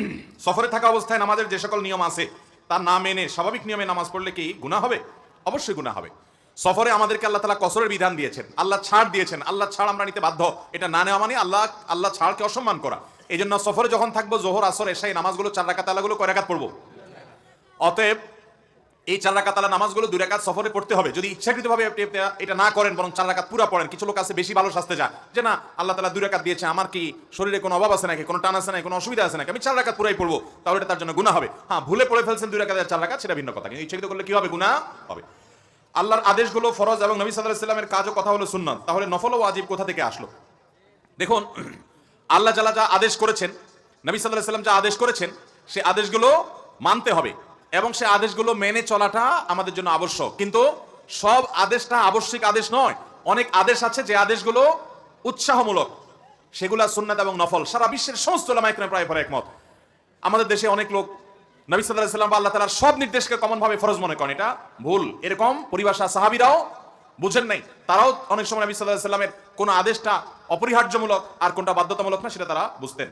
সফরে থাকা অবস্থায় নামাজের যে সকল নিয়ম আছে তা না মেনে স্বাভাবিক নিয়মে নামাজ পড়লে কি গুণা হবে? অবশ্যই গুণা হবে। সফরে আমাদেরকে আল্লাহ তালা কসরের বিধান দিয়েছেন, আল্লাহ ছাড় দিয়েছেন, আল্লাহ ছাড় আমরা নিতে বাধ্য। এটা না নেওয়া মানে আল্লাহ আল্লাহ ছাড়কে অসম্মান করা। এই জন্য সফরে যখন থাকব, জোহর, আসর এসাই নামাজগুলো, চার রাকাত আলাগুলো কয় রাকাত পড়ব? অতএব এই চার রাকাত আলা নামাজগুলো দুই রাকাত সফরে পড়তে হবে। যদি ইচ্ছাকৃতভাবে এটা- না করেন, বরং চার রাকাত পুরা পড়েন, কিছু লোক আছে বেশি ভালো শাস্তে যায়। যে না, আল্লাহ তালা দুই রাকাত দিয়েছে, আমার কি শরীরে কোনো অভাব আছে নাকি? কোনো টান আছে নাকি? কোনো অসুবিধা আছে নাকি? আমি চার রাকাত পুরাই পড়ব, তাহলে এটা তার জন্য গুণা হবে। হ্যাঁ ভুলে পড়ে ফেলছেন দুই রাকাত চার রাকাত, সেটা ভিন্ন কথা। কিন্তু ইচ্ছাকৃত করলে কি হবে? গুণা হবে। আল্লাহর আদেশগুলো ফরজ এবং নবী সাল্লাহ সাল্লামের কাজও কথা হলো সুন্নত। তাহলে নফল ও ওয়াজিব কোথা থেকে আসলো? দেখুন, আল্লাহ জালা যা আদেশ করেছেন, নবী সাল্লাহ সাল্লাম যা আদেশ করেছেন, সে আদেশগুলো মানতে হবে। এবং সে আদেশগুলো মেনে চলাটা আমাদের জন্য আবশ্যক। কিন্তু সব আদেশটা আবশ্যিক আদেশ নয়। অনেক আদেশ আছে যে আদেশগুলো উৎসাহমূলক। সেগুলা সুন্নাত এবং নফল। সারা বিশ্বের সমস্ত প্রায় পরে একমত। আমাদের দেশে অনেক লোক নবী সাল্লাহ বা আল্লাহ তালার সব নির্দেশকে কমন ভাবে ফরজ মনে করেন। এটা ভুল। এরকম পরিভাষা সাহাবিরাও বুঝেন নাই। তারাও অনেক সময় নবী সাল্লাহ সাল্লামের কোন আদেশটা অপরিহার্যমূলক আর কোনটা বাধ্যতামূলক না, সেটা তারা বুঝতেন।